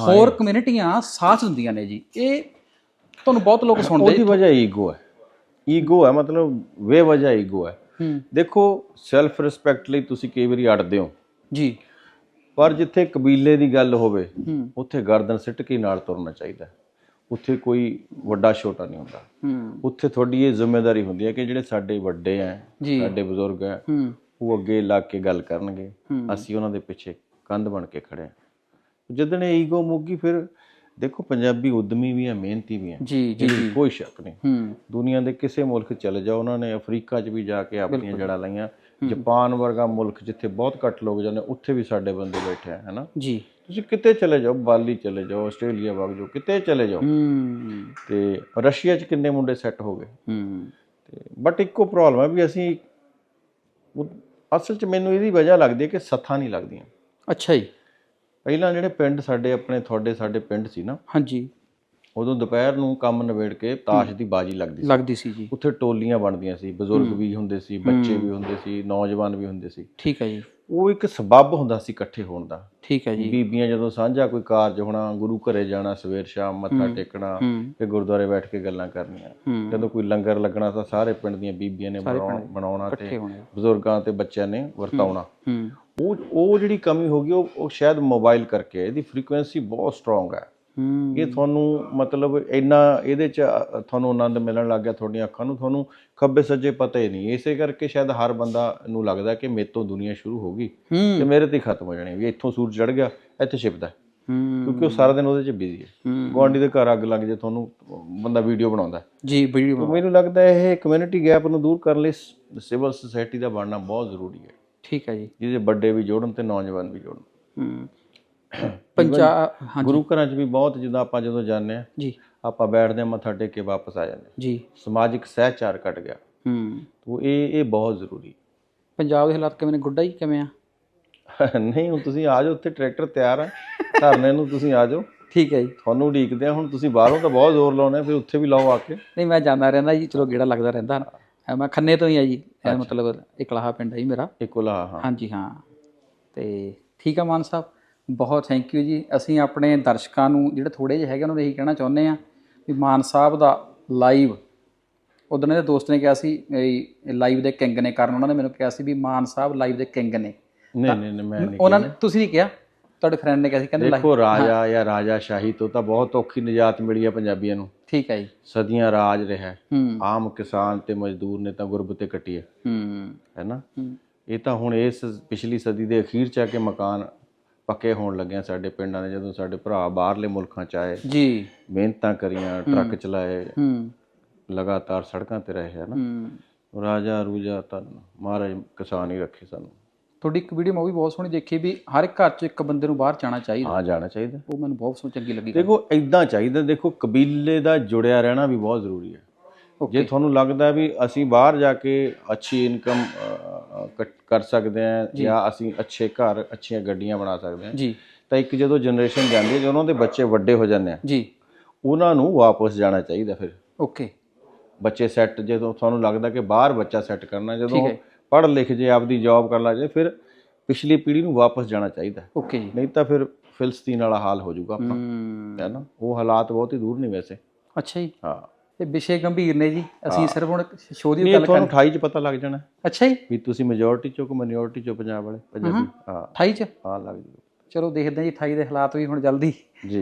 ਹੋਰ ਕਮਿਊਨਿਟੀਆਂ ਸਾਥ ਦਿੰਦੀਆਂ ਨੇ ਜੀ। ਇਹ ਤੁਹਾਨੂੰ ਬਹੁਤ ਲੋਕ ਸੁਣਦੇ ਉਹਦੀ ਵਜ੍ਹਾ ਈਗੋ ਹੈ। ਈਗੋ ਹੈ ਮਤਲਬ ਬੇਵਜ੍ਹਾ ਈਗੋ ਹੈ। ਦੇਖੋ ਸੈਲਫ ਰਿਸਪੈਕਟ ਲਈ ਤੁਸੀਂ ਕਈ ਵਾਰੀ ਅੜਦੇ ਹੋ। ਜੀ। ਪਰ ਜਿੱਥੇ ਕਬੀਲੇ ਦੀ ਗੱਲ ਹੋਵੇ ਉੱਥੇ ਗਰਦਨ ਸਿੱਟ ਕੇ ਨਾਲ ਤੁਰਨਾ ਚਾਹੀਦਾ। ਹੈ। ਉੱਥੇ ਕੋਈ ਵੱਡਾ ਛੋਟਾ ਨਹੀਂ ਹੁੰਦਾ। ਹੂੰ। ਉੱਥੇ ਤੁਹਾਡੀ ਇਹ ਜ਼ਿੰਮੇਵਾਰੀ ਹੁੰਦੀ ਹੈ ਕਿ ਜਿਹੜੇ ਸਾਡੇ ਵੱਡੇ ਆ ਸਾਡੇ ਬਜ਼ੁਰਗ ਆ ਉਹ ਅੱਗੇ ਲੱਗ ਕੇ ਗੱਲ ਕਰਨਗੇ। ਅਸੀਂ ਉਹਨਾਂ ਦੇ ਪਿੱਛੇ ਕੰਧ ਬਣ ਕੇ ਖੜੇ ਆ। ਜਦੋਂ ਇਹ ਈਗੋ ਮੁੱਕੀ ਫਿਰ ਦੇਖੋ ਪੰਜਾਬੀ ਉਦਮੀ ਵੀ ਆ ਮਿਹਨਤੀ ਵੀ ਆ ਜੀ ਜੀ ਕੋਈ ਸ਼ੱਕ ਨਹੀਂ। ਹੂੰ। ਦੁਨੀਆ ਦੇ ਕਿਸੇ ਮੁਲਕ ਚਲੇ ਜਾਓ ਉਹਨਾਂ ਨੇ ਅਫਰੀਕਾ 'ਚ ਵੀ ਜਾ ਕੇ ਆਪਣੀਆਂ ਜੜ੍ਹਾਂ ਲਾਈਆਂ। ਜਾਪਾਨ ਵਰਗਾ ਮੁਲਕ ਜਿੱਥੇ ਬਹੁਤ ਘੱਟ ਲੋਕ ਜਾਂਦੇ ਉੱਥੇ ਵੀ ਸਾਡੇ ਬੰਦੇ ਬੈਠੇ ਆ ਹੈਨਾ? ਜੀ। ਤੁਸੀਂ ਕਿਤੇ ਚਲੇ ਜਾਓ ਬਾਲੀ ਚਲੇ ਜਾਓ ਆਸਟ੍ਰੇਲੀਆ ਵਗ ਜਾਓ ਕਿਤੇ ਚਲੇ ਜਾਓ। ਹੂੰ। ਤੇ ਰਸ਼ੀਆ 'ਚ ਕਿੰਨੇ ਮੁੰਡੇ ਸੈੱਟ ਹੋ ਗਏ? ਹੂੰ। ਤੇ ਬਟ ਇੱਕੋ ਪ੍ਰੋਬਲਮ ਹੈ ਵੀ ਅਸੀਂ ਅਸਲ 'ਚ ਮੈਨੂੰ ਇਹਦੀ ਵਜ੍ਹਾ ਲੱਗਦੀ ਹੈ ਕਿ ਸੱਥਾਂ ਨਹੀਂ ਲੱਗਦੀਆਂ। ਅੱਛਾ ਜੀ। ਪਹਿਲਾਂ ਜਿਹੜੇ ਪਿੰਡ ਸਾਡੇ ਆਪਣੇ ਤੁਹਾਡੇ ਸਾਡੇ ਪਿੰਡ ਸੀ ਨਾ ਹਾਂਜੀ। ਉਦੋਂ ਦੁਪਹਿਰ ਨੂੰ ਕੰਮ ਨਿਬੇੜ ਕੇ ਤਾਸ਼ ਦੀ ਬਾਜੀ ਲੱਗਦੀ ਸੀ। ਲੱਗਦੀ ਸੀ ਜੀ। ਉੱਥੇ ਟੋਲੀਆਂ ਬਣਦੀਆਂ ਸੀ ਬਜ਼ੁਰਗ ਵੀ ਹੁੰਦੇ ਸੀ ਬੱਚੇ ਵੀ ਹੁੰਦੇ ਸੀ ਨੌਜਵਾਨ ਵੀ ਹੁੰਦੇ ਸੀ। ਠੀਕ ਹੈ ਜੀ। ਉਹ ਇੱਕ ਸਬੱਬ ਹੁੰਦਾ ਸੀ ਇਕੱਠੇ ਹੋਣ ਦਾ। ਠੀਕ ਹੈ ਜੀ। ਬੀਬੀਆਂ ਜਦੋਂ ਸਾਂਝਾ ਕੋਈ ਕਾਰਜ ਹੋਣਾ ਗੁਰੂ ਘਰੇ ਜਾਣਾ ਸਵੇਰ ਸ਼ਾਮ ਮੱਥਾ ਟੇਕਣਾ ਤੇ ਗੁਰਦੁਆਰੇ ਬੈਠ ਕੇ ਗੱਲਾਂ ਕਰਨੀਆਂ। ਜਦੋਂ ਕੋਈ ਲੰਗਰ ਲੱਗਣਾ ਤਾਂ ਸਾਰੇ ਪਿੰਡ ਦੀਆਂ ਬੀਬੀਆਂ ਨੇ ਬਣਾਉਣਾ ਤੇ ਬਜ਼ੁਰਗਾਂ ਤੇ ਬੱਚਿਆਂ ਨੇ ਵਰਤਾਉਣਾ। ਉਹ ਉਹ ਜਿਹੜੀ ਕਮੀ ਹੋ ਗਈ ਉਹ ਸ਼ਾਇਦ ਮੋਬਾਈਲ ਕਰਕੇ। ਇਹਦੀ ਫ੍ਰੀਕੁਐਂਸੀ ਬਹੁਤ ਸਟਰੋਂਗ ਹੂੰ। ਇਹ ਤੁਹਾਨੂੰ ਮਤਲਬ ਇੰਨਾ ਇਹਦੇ ਚ ਤੁਹਾਨੂੰ ਆਨੰਦ ਮਿਲਣ ਲੱਗ ਗਿਆ ਤੁਹਾਡੀਆਂ ਅੱਖਾਂ ਨੂੰ ਤੁਹਾਨੂੰ ਖੱਬੇ ਸੱਜੇ ਪਤਾ ਹੀ ਨਹੀਂ। ਇਸੇ ਕਰਕੇ ਸ਼ਾਇਦ ਹਰ ਬੰਦਾ ਨੂੰ ਲੱਗਦਾ ਕਿ ਮੇਰੇ ਤੋਂ ਦੁਨੀਆ ਸ਼ੁਰੂ ਹੋ ਗਈ ਤੇ ਮੇਰੇ ਤੇ ਖਤਮ ਹੋ ਜਾਣੀ ਵੀ ਇੱਥੋਂ ਸੂਰਜ ਚੜ ਗਿਆ ਇੱਥੇ ਛਿਪਦਾ। ਕਿਉਂਕਿ ਉਹ ਸਾਰਾ ਦਿਨ ਉਹਦੇ ਚ ਬਿਜ਼ੀ ਹੈ। ਗੁਆਂਢੀ ਦੇ ਘਰ ਅੱਗ ਲੱਗ ਜੇ ਤੁਹਾਨੂੰ ਬੰਦਾ ਵੀਡੀਓ ਬਣਾਉਂਦਾ। ਜੀ ਵੀਡੀਓ ਮੈਨੂੰ ਲੱਗਦਾ ਇਹ ਕਮਿਊਨਿਟੀ ਗੈਪ ਨੂੰ ਦੂਰ ਕਰਨ ਲਈ ਸਿਵਲ ਸੁਸਾਇਟੀ ਦਾ ਬਣਨਾ ਬਹੁਤ ਜ਼ਰੂਰੀ ਹੈ। ਠੀਕ ਹੈ ਜੀ। ਜਿਹਦੇ ਵੱਡੇ ਵੀ ਜੋੜਨ ਤੇ ਨੌਜਵਾਨ ਵੀ ਜੋੜਨ। ਹੂੰ। ਪੰਜਾਬ ਹਾਂਜੀ। ਗੁਰੂ ਘਰਾਂ 'ਚ ਵੀ ਬਹੁਤ ਜਿੱਦਾਂ ਆਪਾਂ ਜਦੋਂ ਜਾਂਦੇ ਆ ਜੀ। ਆਪਾਂ ਬੈਠਦੇ ਆ ਮੱਥਾ ਟੇਕ ਕੇ ਵਾਪਸ ਆ ਜਾਂਦੇ। ਜੀ। ਸਮਾਜਿਕ ਸਹਿਚਾਰ ਘਟ ਗਿਆ। ਹੂੰ। ਤੋ ਇਹ ਇਹ ਬਹੁਤ ਜ਼ਰੂਰੀ। ਪੰਜਾਬ ਦੇ ਹਾਲਾਤ ਕਿਵੇਂ ਨੇ? ਗੁੱਡਾ ਜੀ ਕਿਵੇਂ ਆ? ਨਹੀਂ ਹੁਣ ਤੁਸੀਂ ਆ ਜਾਓ ਉੱਥੇ ਟਰੈਕਟਰ ਤਿਆਰ ਹੈ ਧਰਨੇ ਨੂੰ ਤੁਸੀਂ ਆ ਜਾਓ। ਠੀਕ ਹੈ ਜੀ। ਤੁਹਾਨੂੰ ਉਡੀਕਦੇ ਆ ਹੁਣ ਤੁਸੀਂ ਬਾਹਰੋਂ ਤਾਂ ਬਹੁਤ ਜ਼ੋਰ ਲਾਉਨੇ ਫਿਰ ਉੱਥੇ ਵੀ ਲਾਓ ਆ ਕੇ। ਨਹੀਂ ਮੈਂ ਜਾਂਦਾ ਰਹਿੰਦਾ ਜੀ। ਚਲੋ ਗੇੜਾ ਲੱਗਦਾ ਰਹਿੰਦਾ। ਮੈਂ ਖੰਨੇ ਤੋਂ ਹੀ ਆ ਜੀ। ਇਹ ਮਤਲਬ ਇਕਲਾਹਾ ਪਿੰਡ ਹੈ ਜੀ ਮੇਰਾ। ਇੱਕੋ ਲਾ ਹਾਂ। ਹਾਂਜੀ ਹਾਂ। ਤੇ ਠੀਕ ਆ ਮਾਨ ਸਾਹਿਬ? ਬਹੁਤ ਥੈਂਕ ਯੂ ਜੀ। ਅਸੀਂ ਆਪਣੇ ਦਰਸ਼ਕਾਂ ਨੂੰ ਜਿਹੜੇ ਥੋੜੇ ਜਿਹੇ ਹੈਗੇ ਉਹਨਾਂ ਨੂੰ ਇਹੀ ਕਹਿਣਾ ਚਾਹੁੰਦੇ ਆ ਵੀ ਮਾਨ ਸਾਹਿਬ ਦਾ ਲਾਈਵ ਉਦੋਂ ਦੇ ਦੋਸਤ ਨੇ ਕਿਹਾ ਸੀ ਲਾਈਵ ਦੇ ਕਿੰਗ ਨੇ ਕਰਨ ਉਹਨਾਂ ਨੇ ਮੈਨੂੰ ਕਿਹਾ ਸੀ ਵੀ ਮਾਨ ਸਾਹਿਬ ਲਾਈਵ ਦੇ ਕਿੰਗ ਨੇ। ਨਹੀਂ ਨਹੀਂ ਨਹੀਂ, ਮੈਂ ਨਹੀਂ ਉਹਨਾਂ ਨੇ ਤੁਸੀਂ ਨਹੀਂ ਕਿਹਾ ਤੁਹਾਡੇ ਫਰੈਂਡ ਨੇ ਕਿਹਾ ਸੀ ਕਹਿੰਦੇ ਦੇਖੋ ਰਾਜਾ ਜਾਂ ਰਾਜਾ ਸ਼ਾਹੀ ਤੋਂ ਤਾਂ ਬਹੁਤ ਔਖੀ ਨਿਜਾਤ ਮਿਲੀ ਹੈ ਪੰਜਾਬੀਆਂ ਨੂੰ। ਠੀਕ ਹੈ ਜੀ। ਸਦੀਆਂ ਰਾਜ ਰਿਹਾ। ਆਮ ਕਿਸਾਨ ਤੇ ਮਜ਼ਦੂਰ ਨੇ ਤਾਂ ਗੁਰਬਤੇ ਕੱਟੀ ਹੈ ਹੂੰ। ਹੈ ਨਾ। ਇਹ ਤਾਂ ਹੁਣ ਇਸ ਪਿਛਲੀ ਸਦੀ ਦੇ ਅਖੀਰ ਚ ਆ ਕੇ ਮਕਾਨ ਪੱਕੇ ਹੋਣ ਲੱਗੇ ਸਾਡੇ ਪਿੰਡਾਂ ਦੇ ਜਦੋਂ ਸਾਡੇ ਭਰਾ ਬਾਹਰਲੇ ਮੁਲਕਾਂ ਚ ਆਏ ਜੀ। ਮਿਹਨਤਾਂ ਕਰੀਆਂ ਟਰੱਕ ਚਲਾਏ ਹੂੰ। ਲਗਾਤਾਰ ਸੜਕਾਂ ਤੇ ਰਹੇ ਹੈ ਨਾ ਹੂੰ। ਰਾਜਾ ਰੂਜਾ ਤਾਂ ਮਹਾਰਾਜ ਕਿਸਾਨ ਹੀ ਰੱਖੇ ਸਾਨੂੰ। ਤੁਹਾਡੀ ਇੱਕ ਵੀਡੀਓ ਮੈਂ ਵੀ ਬਹੁਤ ਸੋਹਣੀ ਦੇਖੀ ਵੀ ਹਰ ਇੱਕ ਘਰ 'ਚ ਇੱਕ ਬੰਦੇ ਨੂੰ ਬਾਹਰ ਜਾਣਾ ਚਾਹੀਦਾ। ਹਾਂ ਜਾਣਾ ਚਾਹੀਦਾ। ਉਹ ਮੈਨੂੰ ਬਹੁਤ ਸੋਹਣੀ ਚੰਗੀ ਲੱਗੀ ਦੇਖੋ ਇਦਾਂ ਚਾਹੀਦਾ ਦੇਖੋ ਕਬੀਲੇ ਦਾ ਜੁੜਿਆ ਰਹਿਣਾ ਵੀ ਬਹੁਤ ਜ਼ਰੂਰੀ ਹੈ। ਜੇ ਤੁਹਾਨੂੰ ਲੱਗਦਾ ਵੀ ਅਸੀਂ ਬਾਹਰ ਜਾ ਕੇ ਅੱਛੀ ਇਨਕਮ ਕਰ ਸਕਦੇ ਹਾਂ ਜਾਂ। ਅਸੀਂ ਅੱਛੇ ਘਰ ਅੱਛੀਆਂ ਗੱਡੀਆਂ ਬਣਾ ਸਕਦੇ ਹਾਂ। ਜੀ। ਤਾਂ ਇੱਕ ਜਦੋਂ ਜਨਰੇਸ਼ਨ ਜਾਂਦੀ ਹੈ ਜਦੋਂ ਉਹਨਾਂ ਦੇ ਬੱਚੇ ਵੱਡੇ ਹੋ ਜਾਂਦੇ ਆ ਜੀ। ਉਹਨਾਂ ਨੂੰ ਵਾਪਸ ਜਾਣਾ ਚਾਹੀਦਾ ਫਿਰ। ਓਕੇ। ਬੱਚੇ ਸੈੱਟ ਜਦੋਂ ਤੁਹਾਨੂੰ ਲੱਗਦਾ ਕਿ ਬਾਹਰ ਬੱਚਾ ਸੈੱਟ ਕਰਨਾ ਜਦੋਂ। ਪੜ੍ਹ ਲਿਖ ਜੇ ਆਪਦੀ ਜੌਬ ਕਰ ਲਾ ਜੇ ਫਿਰ ਪਿਛਲੀ ਪੀੜ੍ਹੀ ਨੂੰ ਵਾਪਸ ਜਾਣਾ ਚਾਹੀਦਾ। ਓਕੇ ਜੀ। ਨਹੀਂ ਤਾਂ ਫਿਰ ਫਿਲਸਤੀਨ ਵਾਲਾ ਹਾਲ ਹੋ ਜਾਊਗਾ ਆਪਣਾ ਹੂੰ। ਹੈ ਨਾ? ਉਹ ਹਾਲਾਤ ਬਹੁਤ ਹੀ ਦੂਰ ਨਹੀਂ ਵੈਸੇ। ਅੱਛਾ ਜੀ। ਹਾਂ। ਇਹ ਵਿਸ਼ੇ ਗੰਭੀਰ ਨੇ ਜੀ। ਅਸੀਂ ਸਿਰਫ ਹੁਣ ਸ਼ੋਅ ਦੀ ਗੱਲ ਤੁਹਾਨੂੰ 28 ਚ ਪਤਾ ਲੱਗ ਜਾਣਾ। ਅੱਛਾ ਜੀ। ਵੀ ਤੁਸੀਂ ਮੈਜੋਰਟੀ ਚੋਂ ਕਿ ਮਿਨੋਰਟੀ ਚੋਂ ਪੰਜਾਬ ਵਾਲੇ? ਪੰਜਾਬੀ। ਹਾਂ। 28 ਚ? ਹਾਂ ਲੱਗ ਜੂ ਚਲੋ ਦੇਖਦੇ ਹਾਂ ਜੀ 28 ਦੇ ਹਾਲਾਤ ਵੀ ਹੁਣ ਜਲਦੀ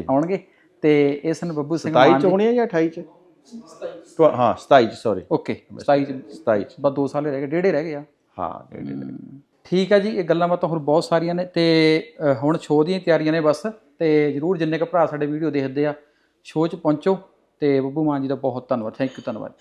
ਆਉਣਗੇ। ਤੇ ਇਸ ਨੂੰ ਬੱਬੂ ਸਿੰਘ 27 ਚ ਹੋਣੀ ਹੈ ਜਾਂ 28 ਚ? ਤਵਾ- ਹਾਂ 27 ਚ ਸੌਰੀ ਓਕੇ 27 ਚ। 27 ਚ। ਬਸ 2 ਸਾਲ ਰਹਿ ਗਏ ਡੇਢੇ ਰਹਿ ਗਏ ਆ। ਹਾਂ ਡੇਢ। ਠੀਕ ਹੈ ਜੀ ਇਹ ਗੱਲਾਂ ਬਾਤਾਂ ਹੋਰ ਬਹੁਤ ਸਾਰੀਆਂ ਨੇ। ਤੇ ਹੁਣ ਸ਼ੋਅ ਦੀਆਂ ਤਿਆਰੀਆਂ ਨੇ ਬਸ। ਤੇ ਜਰੂਰ ਜਿੰਨੇ ਕੁ ਭਰਾ ਸਾਡੇ ਵੀਡੀਓ ਦੇਖਦੇ ਆ ਸ਼ੋਅ 'ਚ ਪਹੁੰਚੋ। ਤੇ ਬੱਬੂ ਮਾਨ ਜੀ ਦਾ ਬਹੁਤ ਧੰਨਵਾਦ ਥੈਂਕ ਯੂ ਧੰਨਵਾਦ।